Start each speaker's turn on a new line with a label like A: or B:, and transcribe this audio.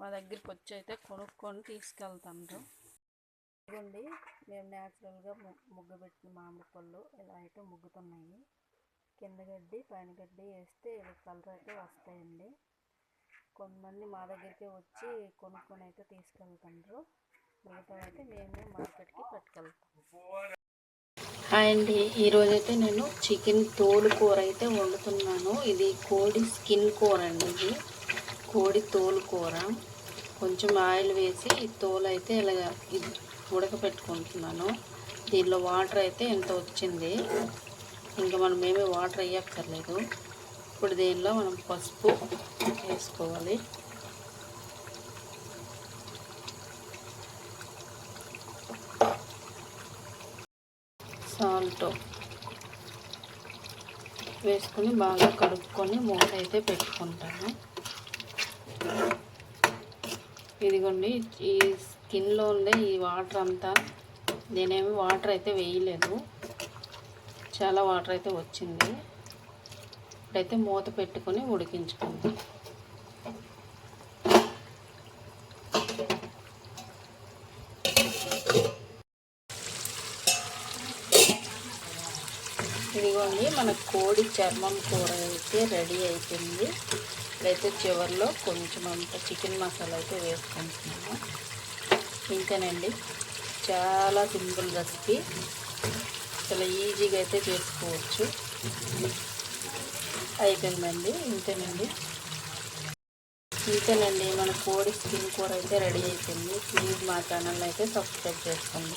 A: మా దగ్గరికి వచ్చి అయితే కొనుక్కొని తీసుకెళ్తాను ఇదిగోండి మేము న్యాచురల్గా ముగ్గు పెట్టిన మామిడి పళ్ళు ఇలా అయితే ముగ్గుతున్నాయి. కింద గడ్డి పైన గడ్డి వేస్తే ఇలా కలర్ అయితే వస్తాయండి. కొంతమంది మా దగ్గరికి వచ్చి కొనుక్కొని అయితే తీసుకెళ్తాండ్రు. మిగతా అయితే మేము మార్కెట్కి పట్టుకెళ్తాం. అండ్ ఈరోజైతే నేను చికెన్ తోలు కూర అయితే వండుతున్నాను. ఇది కోడి స్కిన్ కూర అండి ఇది. కోడి తోలు కూర. కొంచెం ఆయిల్ వేసి ఈ తోలు అయితే ఇలాగ ఇది ఉడకపెట్టుకుంటున్నాను. దీనిలో వాటర్ అయితే ఎంత వచ్చింది? ఇంకా మనం ఏమీ వాటర్ వేయక్కర్లేదు ఇప్పుడు దీనిలో మనం పసుపు వేసుకోవాలి. సాల్ట్ వేసుకొని బాగా కడుక్కొని మూత అయితే పెట్టుకుంటాను. ఇదిగోండి ఈ స్కిన్లో ఉండే ఈ వాటర్ అంతా. నేనేమి వాటర్ అయితే వేయలేదు. చాలా వాటర్ అయితే వచ్చింది. ఇప్పుడైతే మూత పెట్టుకొని ఉడికించుకుందాం. ఇదిగోండి మన కోడి చర్మం కూర అయితే రెడీ అయిపోయింది. ఇప్పుడైతే చివరిలో కొంచెం అంత చికెన్ మసాలా అయితే వేసుకుంటున్నాము ఇంతేనండి చాలా సింపుల్ రెసిపీ. చాలా ఈజీగా అయితే చేసుకోవచ్చు. అయిపోయిందండి ఇంతేనండి. ఇంతేనండి మన కోడి స్కిన్ కూర అయితే రెడీ అయిపోయింది. ప్లీజ్ మా ఛానల్ అయితే సబ్స్క్రైబ్ చేసుకోండి.